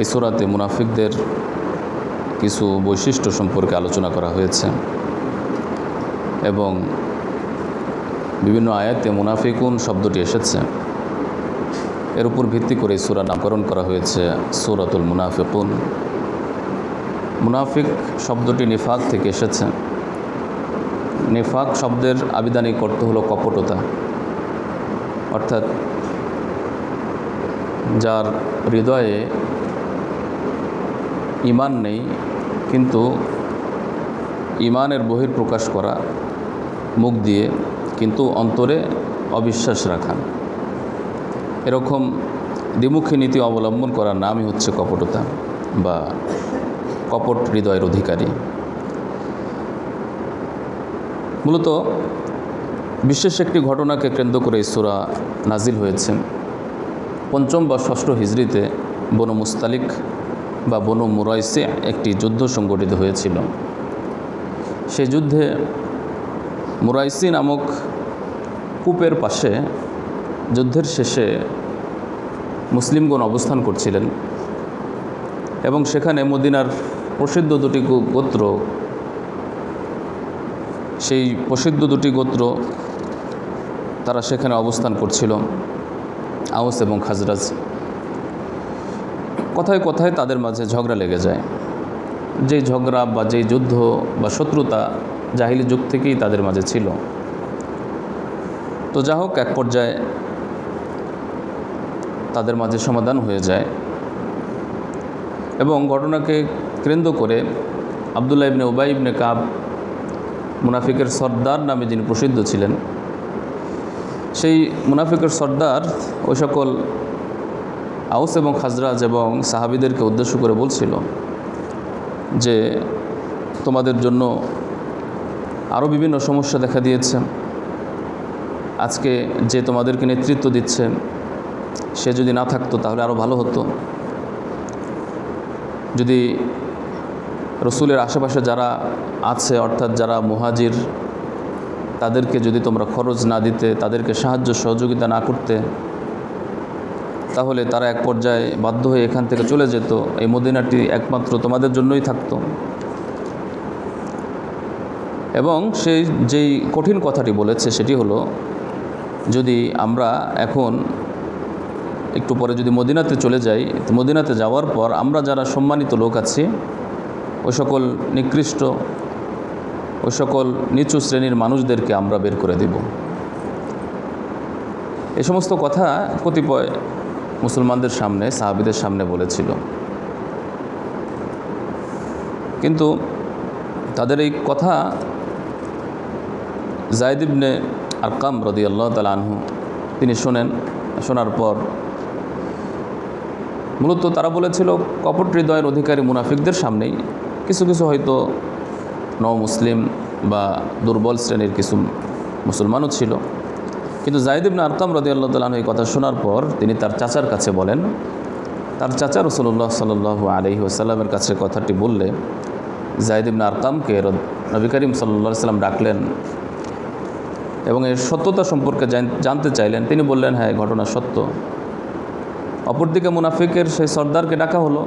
এই সুরাতে মুনাফিকদের কিছু বৈশিষ্ট্য সম্পর্কে আলোচনা করা হয়েছে এবং বিভিন্ন আয়াতে মুনাফিকুন শব্দটি এসেছে। এর উপর ভিত্তি করে সুরা নামকরণ করা হয়েছে সুরাতুল মুনাফিকুন। মুনাফিক শব্দটি নিফাক থেকে এসেছে। নিফাক শব্দের আবিধানিক অর্থ হলো কপটতা। অর্থাৎ যার হৃদয়ে ইমান নেই, কিন্তু ইমানের বহির প্রকাশ করা, মুখ দিয়ে কিন্তু অন্তরে অবিশ্বাস রাখা। এরকম দ্বিমুখী নীতি অবলম্বন করার নামই হচ্ছে কপটতা বা কপট হৃদয়ের অধিকারী। মূলত বিশেষ একটি ঘটনাকে কেন্দ্র করে সুরা নাজিল হয়েছেন পঞ্চম বা ষষ্ঠ হিজড়িতে বনু মুস্তালিক বা বনু মুরাইসে একটি যুদ্ধ সংগঠিত হয়েছিল। সেই যুদ্ধে মুরাইসি নামক কূপের পাশে যুদ্ধের শেষে মুসলিমগণ অবস্থান করছিলেন এবং সেখানে মদিনার প্রসিদ্ধ দুটি গোত্র, সেই প্রসিদ্ধ দুটি গোত্র তারা সেখানে অবস্থান করছিল আউস এবং খাজরাজ। কথায় কথায় তাদের মাঝে ঝগড়া লেগে যায়। যেই ঝগড়া বা যেই যুদ্ধ বা শত্রুতা জাহিলি যুগ থেকেই তাদের মাঝে ছিল। তো যা হোক এক পর্যায়ে তাদের মাঝে সমাধান হয়ে যায় এবং ঘটনাকে কেন্দ্র করে আবদুল্লাহ ইবনে উবাই ইবনে কাব, মুনাফিকের সর্দার নামে যিনি প্রসিদ্ধ ছিলেন, সেই মুনাফিকের সর্দার ওই সকল আউস এবং খাজরাজ এবং সাহাবিদেরকে উদ্দেশ্য করে বলছিল যে তোমাদের জন্য আরও বিভিন্ন সমস্যা দেখা দিয়েছে। আজকে যে তোমাদেরকে নেতৃত্ব দিচ্ছে, সে যদি না থাকতো তাহলে আরও ভালো হতো। যদি রসুলের আশেপাশে যারা আছে, অর্থাৎ যারা মুহাজির, তাদেরকে যদি তোমরা খরচ না দিতে, তাদেরকে সাহায্য সহযোগিতা না করতে তাহলে তারা এক পর্যায়ে বাধ্য হয়ে এখান থেকে চলে যেত। এই মদিনাটি একমাত্র তোমাদের জন্যই থাকতো। এবং সেই যেই কঠিন কথাটি বলেছে সেটি হলো, যদি আমরা এখন একটু পরে যদি মদিনাতে চলে যাই, মদিনাতে যাওয়ার পর আমরা যারা সম্মানিত লোক আছি, ওই সকল নিকৃষ্ট, ওই সকল নিচু শ্রেণির মানুষদেরকে আমরা বের করে দেব। এ সমস্ত কথা কতিপয় মুসলমানদের সামনে, সাহাবিদের সামনে বলেছিল। কিন্তু তাদের এই কথা জায়দ ইবনে আরকাম রদি আল্লাহ তাল আনহু তিনি শোনেন। শোনার পর মূলত তারা বলেছিল, কপট হৃদয়ের অধিকারী মুনাফিকদের সামনেই কিছু কিছু হয়তো ন মুসলিম বা দুর্বল শ্রেণির কিছু মুসলমানও ছিল। কিন্তু জাহিদ ইবনে আরকাম রদি আল্লাহ তালন এই কথা শোনার পর তিনি তার চাচার কাছে বলেন, তার চাচা রসুল্লাহ সাল আলহি আসাল্লামের কাছে কথাটি বললে জাহিদ ইবনে আরকামকে নবী করিম সাল্লা সাল্লাম ডাকলেন এবং এর সত্যতা সম্পর্কে জানতে চাইলেন। তিনি বললেন হ্যাঁ ঘটনা সত্য। অপরদিকে মুনাফিকের সেই সর্দারকে ডাকা হলো।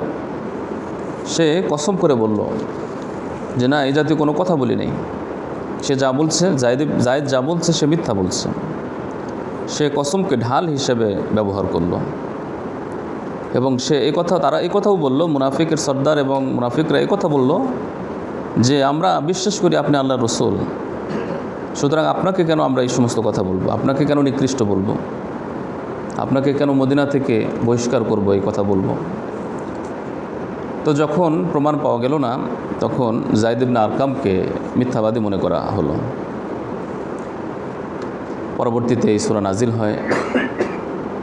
সে কসম করে বলল, যে না, এই জাতীয় কোনো কথা বলি নেই। সে যা বলছে জায়দ জায়দ যা বলছে সে মিথ্যা বলছে। সে কসমকে ঢাল হিসেবে ব্যবহার করল। এবং সে এই কথা, তারা এই কথাও বলল, মুনাফিকের সর্দার এবং মুনাফিকরা এই কথা বলল যে, আমরা বিশ্বাস করি আপনি আল্লাহ রসুল। সুতরাং আপনাকে কেন আমরা এই সমস্ত কথা বলব? আপনাকে কেন নিকৃষ্ট বলব? আপনাকে কেন মদিনা থেকে বহিষ্কার করব এই কথা বলব? তো যখন প্রমাণ পাওয়া গেল না, তখন জায়দিবনা আরকামকে মিথ্যাবাদী মনে করা হলো। পরবর্তীতে এই সুরা নাজিল হয়।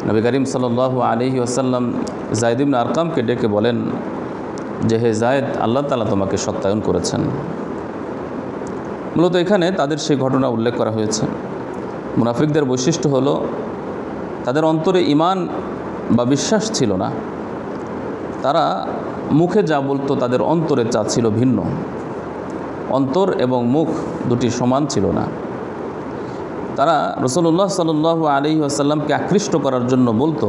নবী করিম সাল আলহি আসাল্লাম জায়দিবনা আরকামকে ডেকে বলেন যে, হে জায়দ আল্লাহ তালা তোমাকে সত্যায়ন করেছেন। মূলত এখানে তাদের সেই ঘটনা উল্লেখ করা হয়েছে। মুনাফিকদের বৈশিষ্ট্য হলো, তাদের অন্তরে ইমান বা বিশ্বাস ছিল না। তারা মুখে যা বলতো তাদের অন্তরে চা ছিল ভিন্ন। অন্তর এবং মুখ দুটি সমান ছিল না। তারা রসুল্লাহ সাল আলী আসাল্লামকে আকৃষ্ট করার জন্য বলতো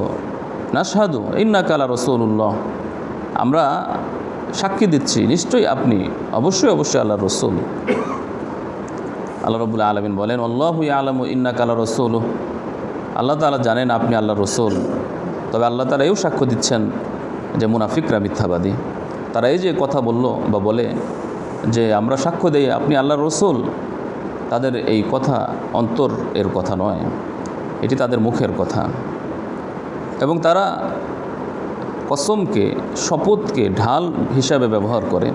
না সাধু ইন্না কালা রসুল্লাহ আমরা সাক্ষী দিচ্ছি, নিশ্চয়ই আপনি অবশ্যই অবশ্যই আল্লাহ রসুল। আল্লাহ রবুল্লা আলমিন বলেন, আল্লাহ আলম ইন্নাক আল্লাহ রসুল আল্লাহ তালা জানেন আপনি আল্লাহ রসুল। তবে আল্লাহ তালা এও সাক্ষ্য দিচ্ছেন যে মুনাফিকরা মিথ্যাবাদী। তারা এই যে কথা বলল বা বলে যে আমরা সাক্ষ্য দেই আপনি আল্লাহ রসুল তাদের এই কথা অন্তর এর কথা নয়, এটি তাদের মুখের কথা। এবং তারা কসমকে, শপথকে ঢাল হিসাবে ব্যবহার করে।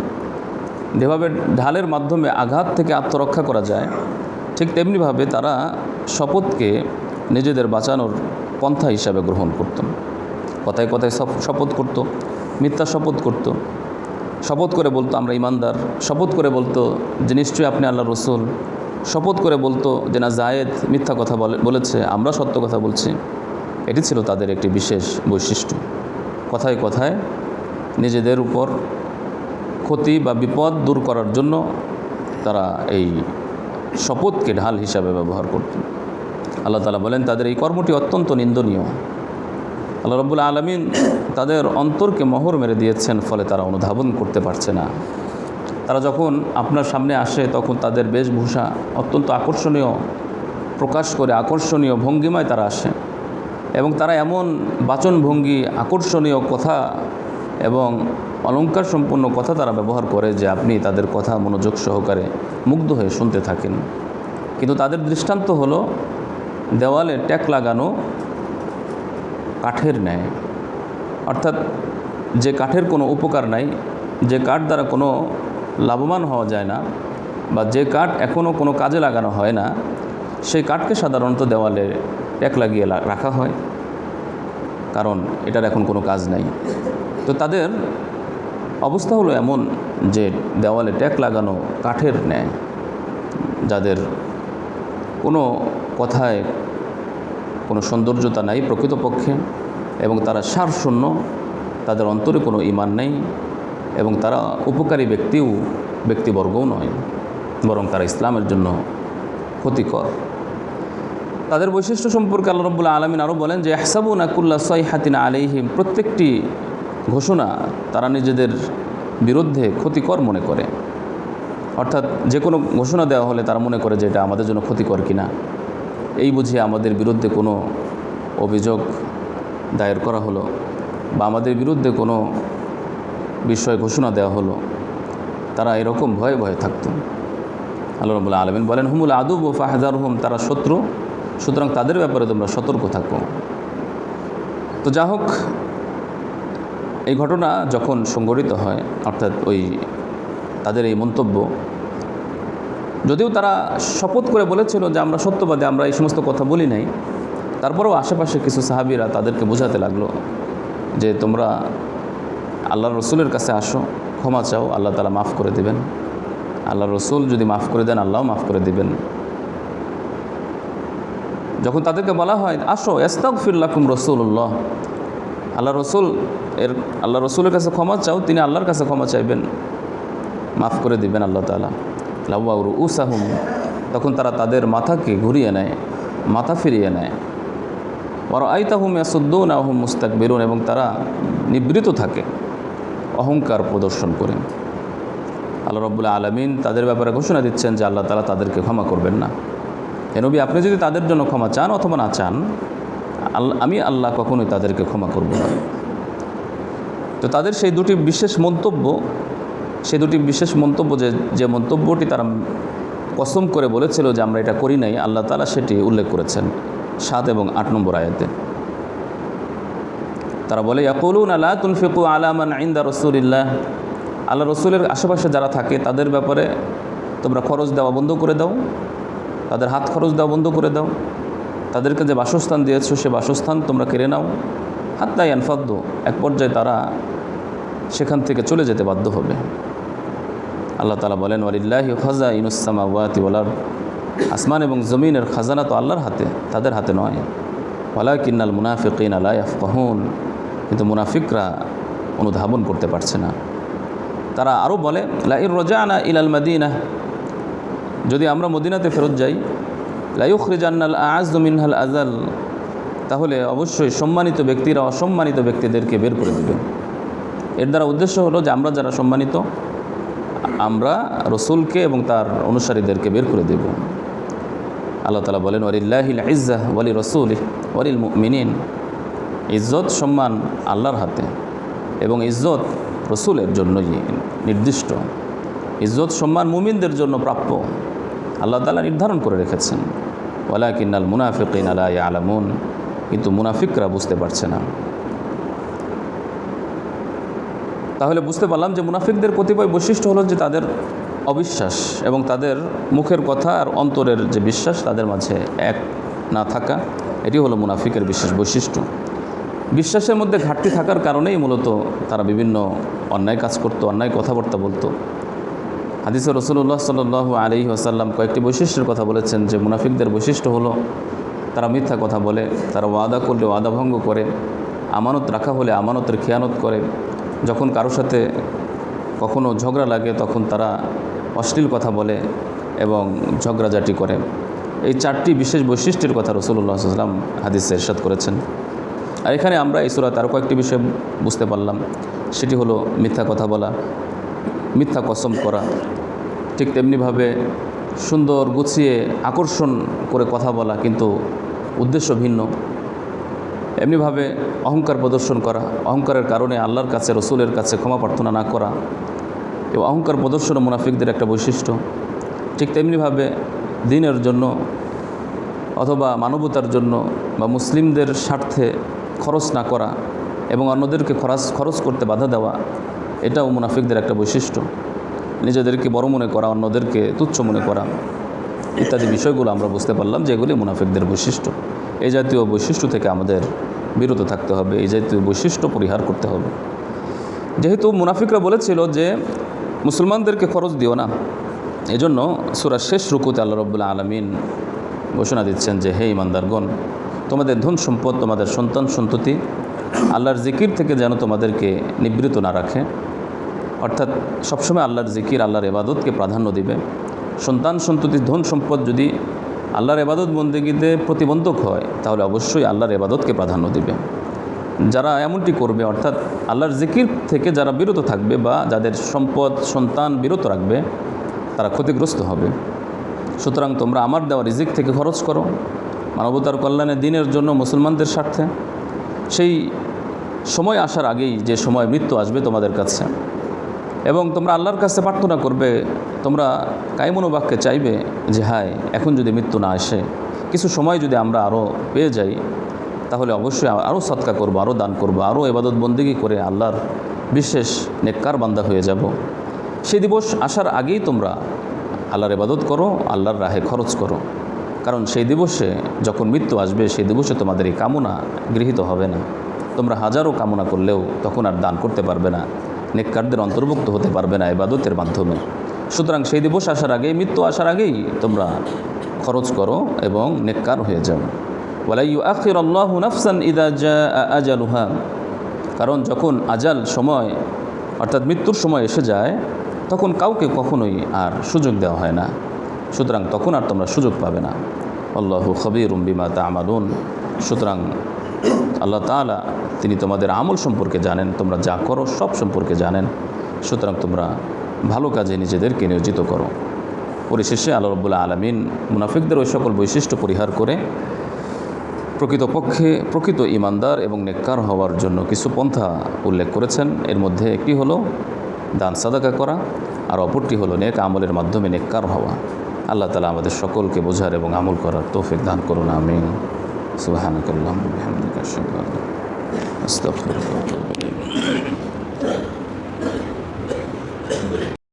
যেভাবে ঢালের মাধ্যমে আঘাত থেকে আত্মরক্ষা করা যায়, ঠিক তেমনিভাবে তারা শপথকে নিজেদের বাঁচানোর পন্থা হিসাবে গ্রহণ করত। কথায় কথায় শপথ করত, মিথ্যা শপথ করত। শপথ করে বলতো, আমরা ইমানদার। শপথ করে বলতো যে, নিশ্চয়ই আপনি আল্লাহ রসুল। শপথ করে বলতো যে, না, জায়েদ মিথ্যা কথা বলে, বলেছে, আমরা সত্য কথা বলছি। এটি ছিল তাদের একটি বিশেষ বৈশিষ্ট্য। কথায় কথায় নিজেদের উপর ক্ষতি বা বিপদ দূর করার জন্য তারা এই শপথকে ঢাল হিসাবে ব্যবহার করত। আল্লাহ তালা বলেন, তাদের এই কর্মটি অত্যন্ত নিন্দনীয়। আল্লাহ রব্বুল আলমিন তাদের অন্তরকে মোহর মেরে দিয়েছেন, ফলে তারা অনুধাবন করতে পারছে না। তারা যখন আপনার সামনে আসে, তখন তাদের বেশভূষা অত্যন্ত আকর্ষণীয় প্রকাশ করে, আকর্ষণীয় ভঙ্গিমায় তারা আসে। এবং তারা এমন বাচনভঙ্গি, আকর্ষণীয় কথা এবং অলঙ্কার সম্পন্ন কথা তারা ব্যবহার করে যে আপনি তাদের কথা মনোযোগ সহকারে মুগ্ধ হয়ে শুনতে থাকেন। কিন্তু তাদের দৃষ্টান্ত হলো দেওয়ালে ট্যাক লাগানো কাঠের ন্যায়। অর্থাৎ যে কাঠের কোনো উপকার নাই, যে কাঠ দ্বারা কোনো লাভবান হওয়া যায় না বা যে কাঠ এখনও কোনো কাজে লাগানো হয় না, সেই কাঠকে সাধারণত দেওয়ালে ট্যাক লাগিয়ে রাখা হয়। কারণ এটার এখন কোনো কাজ নাই। তো তাদের অবস্থা হলো এমন যে দেওয়ালে ট্যাক লাগানো কাঠের ন্যায়। যাদের কোনো কথায় কোনো সৌন্দর্যতা নাই প্রকৃতপক্ষে এবং তারা সারশূন্য, তাদের অন্তরে কোনো ইমান নেই। এবং তারা উপকারী ব্যক্তিও, ব্যক্তিবর্গও নয়, বরং তারা ইসলামের জন্য ক্ষতিকর। তাদের বৈশিষ্ট্য সম্পর্কে আল্লাহ রব্বুল্লাহ আলমিন আরও বলেন যে এহসাবু নাকুল্লা সই হাতিন আলিহিম প্রত্যেকটি ঘোষণা তারা নিজেদের বিরুদ্ধে ক্ষতিকর মনে করে। অর্থাৎ যে কোনো ঘোষণা দেওয়া হলে তারা মনে করে যে এটা আমাদের জন্য ক্ষতিকর কিনা। এই বুঝিয়ে আমাদের বিরুদ্ধে কোনো অভিযোগ দায়ের করা হলো বা আমাদের বিরুদ্ধে কোনো বিষয় ঘোষণা দেওয়া হলো। তারা এরকম ভয়ে ভয়ে থাকত। আল্লাহ রবুল্লা আলমিন বলেন, হুমুল আদুব ও ফাহাদার হুম তারা শত্রু। সুতরাং তাদের ব্যাপারে তোমরা সতর্ক থাকো। তো যা হোক, এই ঘটনা যখন সংঘটিত হয়, অর্থাৎ ওই তাদের এই মন্তব্য, যদিও তারা শপথ করে বলেছিল যে আমরা সত্যবাদে, আমরা এই সমস্ত কথা বলি নাই, তারপরেও আশেপাশে কিছু সাহাবিরা তাদেরকে বোঝাতে লাগল যে তোমরা আল্লাহ রসুলের কাছে আসো, ক্ষমা চাও, আল্লাহ তালা মাফ করে দিবেন। আল্লাহ রসুল যদি মাফ করে দেন, আল্লাহও মাফ করে দিবেন। যখন তাদেরকে বলা হয়, আসো এস্তাক ফিল্লাকুম রসুল্লাহ আল্লাহ রসুল এর আল্লাহ রসুলের কাছে ক্ষমা চাও, তিনি আল্লাহর কাছে ক্ষমা চাইবেন। মাফ করে দিবেন আল্লাহ তালা লাউর উসাহুম তখন তারা তাদের মাথাকে ঘুরিয়ে নেয়, মাথা ফিরিয়ে নেয়। বড় আইতাহুম ইয়াসুদ্দৌন আহম মুস্তাক বেরুন এবং তারা নিবৃত থাকে। অহংকার প্রদর্শন করে আল্লাহ রব্বুল্লাহ আলমিন তাদের ব্যাপারে ঘোষণা দিচ্ছেন যে আল্লাহ তালা তাদেরকে ক্ষমা করবেন না। এনবি আপনি যদি তাদের জন্য ক্ষমা চান অথবা না চান আমি আল্লাহ কখনোই তাদেরকে ক্ষমা করব না। তো তাদের সেই দুটি বিশেষ মন্তব্য, সেই দুটি বিশেষ মন্তব্য যে যে মন্তব্যটি তারা কসম করে বলেছিল যে আমরা এটা করি নাই, আল্লাহ তালা সেটি উল্লেখ করেছেন সাত এবং আট নম্বর আয়াতে। তারা বলে, ইয়াকুলুন আলা তুনফিকু আলামান আইন্দা রসুলিল্লাহ। আল্লাহ রসুলের আশেপাশে যারা থাকে, তাদের ব্যাপারে তোমরা খরচ দেওয়া বন্ধ করে দাও, তাদের হাত খরচ দেওয়া বন্ধ করে দাও। তাদেরকে যে বাসস্থান দিয়েছ, সে বাসস্থান তোমরা কেড়ে নাও। হাত্তাই আনফাদ্দ এক পর্যায়ে তারা সেখান থেকে চলে যেতে বাধ্য হবে। আল্লাহ তালা বলেন, ওয়ালিল্লাহি খাজা ইনুসামা ওয়াতি ওয়ালার আসমান এবং জমিনের খাজানা তো আল্লাহর হাতে, তাদের হাতে নয়। ওয়ালা কিন্নাল মুনাফিকিন আলা ইয়াফকাহুন। কিন্তু মুনাফিকরা অনুধাবন করতে পারছে না। তারা আরও বলে লাইর রোজানা ইলাল মাদিনা। যদি আমরা মদিনাতে ফেরত যাই লাইউখ রিজান্নাল আজ মিনহাল আজাল তাহলে অবশ্যই সম্মানিত ব্যক্তিরা অসম্মানিত ব্যক্তিদেরকে বের করে দেবে। এর দ্বারা উদ্দেশ্য হলো যে আমরা যারা সম্মানিত, আমরা রসুলকে এবং তার অনুসারীদেরকে বের করে দেব। আল্লাহ তালা বলেন, ওয়ালিল্লাহিল ইজ্জাহ ওয়ালি রসুল ওয়ালিল মিনিন ইজ্জত সম্মান আল্লাহর হাতে এবং ইজ্জত রসুলের জন্যই নির্দিষ্ট। ইজ্জত সম্মান মুমিনদের জন্য প্রাপ্য। আল্লাহ তালা নির্ধারণ করে রেখেছেন। ওয়ালা কিন্নাল মুনাফিকিন আলা আলামুন কিন্তু মুনাফিকরা বুঝতে পারছে না। তাহলে বুঝতে পারলাম যে মুনাফিকদের কতিপয় বৈশিষ্ট্য হলো যে তাদের অবিশ্বাস এবং তাদের মুখের কথা আর অন্তরের যে বিশ্বাস তাদের মাঝে এক না থাকা, এটি হলো মুনাফিকের বিশেষ বৈশিষ্ট্য। বিশ্বাসের মধ্যে ঘাটতি থাকার কারণেই মূলত তারা বিভিন্ন অন্যায় কাজ করতো, অন্যায় কথাবার্তা বলতো। হাদিসে রসুল্লাহ সাল আলী আসাল্লাম কয়েকটি বৈশিষ্ট্যের কথা বলেছেন যে মুনাফিকদের বৈশিষ্ট্য হলো, তারা মিথ্যা কথা বলে, তারা ওয়াদা করলে ওয়াদা ভঙ্গ করে, আমানত রাখা হলে আমানতের খেয়ানত করে। যখন কারোর সাথে কখনো ঝগড়া লাগে তখন তারা অশ্লীল কথা বলে এবং ঝগড়াঝাটি করে। এই চারটি বিশেষ বৈশিষ্ট্যের কথা রসুল্লাহ সাল্লাম হাদিসে এরশাদ করেছেন। আর এখানে আমরা এই সুরাত আরও কয়েকটি বিষয় বুঝতে পারলাম। সেটি হলো মিথ্যা কথা বলা, মিথ্যা কসম করা, ঠিক তেমনিভাবে সুন্দর গুছিয়ে আকর্ষণ করে কথা বলা কিন্তু উদ্দেশ্য ভিন্ন। এমনিভাবে অহংকার প্রদর্শন করা, অহংকারের কারণে আল্লাহর কাছে, রসুলের কাছে ক্ষমা প্রার্থনা না করা এবং অহংকার প্রদর্শন মুনাফিকদের একটা বৈশিষ্ট্য। ঠিক তেমনিভাবে দিনের জন্য অথবা মানবতার জন্য বা মুসলিমদের স্বার্থে খরচ না করা এবং অন্যদেরকে খরচ খরচ করতে বাধা দেওয়া, এটাও মুনাফিকদের একটা বৈশিষ্ট্য। নিজেদেরকে বড় মনে করা, অন্যদেরকে তুচ্ছ মনে করা ইত্যাদি বিষয়গুলো আমরা বুঝতে পারলাম যে এগুলি মুনাফিকদের বৈশিষ্ট্য। এই জাতীয় বৈশিষ্ট্য থেকে আমাদের বিরত থাকতে হবে এই জাতীয় বৈশিষ্ট্য পরিহার করতে হবে। যেহেতু মুনাফিকরা বলেছিল যে মুসলমানদেরকে খরচ দিও না, এজন্য সুরা শেষ রুকুতে আল্লাহ রব্বুল্লা আলমিন ঘোষণা দিচ্ছেন যে, হে ইমানদারগণ তোমাদের ধন সম্পদ, তোমাদের সন্তান সন্ততি আল্লাহর জিকির থেকে যেন তোমাদেরকে নিবৃত না রাখে। অর্থাৎ সবসময় আল্লাহর জিকির, আল্লাহর এবাদতকে প্রাধান্য দিবে। সন্তান সন্ততির ধন সম্পদ যদি আল্লাহর এবাদত বন্দেগীতে প্রতিবন্ধক হয়, তাহলে অবশ্যই আল্লাহর এবাদতকে প্রাধান্য দিবে। যারা এমনটি করবে, অর্থাৎ আল্লাহর জিকির থেকে যারা বিরত থাকবে বা যাদের সম্পদ, সন্তান বিরত রাখবে, তারা ক্ষতিগ্রস্ত হবে। সুতরাং তোমরা আমার দেওয়া রিজিক থেকে খরচ করো। মানবতার কল্যাণে দিনের জন্য মুসলমানদের স্বার্থে। সেই সময় আসার আগেই যে সময় মৃত্যু আসবে তোমাদের কাছে। এবং তোমরা আল্লাহর কাছে প্রার্থনা করবে, তোমরা কায়মনোবাক্যে চাইবে যে, হায়, এখন যদি মৃত্যু না আসে, কিছু সময় যদি আমরা আরও পেয়ে যাই, তাহলে অবশ্যই আরও সৎকা করব আরও দান করব আরও এবাদত বন্দিগি করে আল্লাহর বিশেষ নেককার বান্দা হয়ে যাব। সে দিবস আসার আগেই তোমরা আল্লাহর এবাদত করো, আল্লাহর রাহে খরচ করো। কারণ সেই দিবসে যখন মৃত্যু আসবে, সেই দিবসে তোমাদের এই কামনা গৃহীত হবে না। তোমরা হাজারো কামনা করলেও তখন আর দান করতে পারবে না, নেককারদের অন্তর্ভুক্ত হতে পারবে না এবাদতের মাধ্যমে। সুতরাং সেই দিবস আসার আগেই, মৃত্যু আসার আগেই তোমরা খরচ করো এবং নেককার হয়ে যাও। ওয়ালাইউ আখির আল্লাহ নাফসান ইদা জা আজালুহা। কারণ যখন আজাল সময়, অর্থাৎ মৃত্যুর সময় এসে যায়, তখন কাউকে কখনোই আর সুযোগ দেওয়া হয় না। সুতরাং তখন আর তোমরা সুযোগ পাবে না। আল্লাহ খবির বিমা তা আমালুন সুতরাং আল্লাহ তালা তিনি তোমাদের আমল সম্পর্কে জানেন, তোমরা যা করো সব সম্পর্কে জানেন। সুতরাং তোমরা ভালো কাজে নিজেদেরকে নিয়োজিত করো। পরিশেষে আল্লাহ রব্বুল্লাহ আলমিন মুনাফিকদের ওই সকল বৈশিষ্ট্য পরিহার করে প্রকৃতপক্ষে প্রকৃত ইমানদার এবং নেককার হওয়ার জন্য কিছু পন্থা উল্লেখ করেছেন। এর মধ্যে একটি হলো দান সাদাকা করা, আর অপরটি হলো নেক আমলের মাধ্যমে নেককার হওয়া। আল্লাহ তালা আমাদের সকলকে বোঝার এবং আমল করার তৌফিক দান করুন আমিন। সুবাহানকাল্লাহ আস্তাগফিরুল্লাহ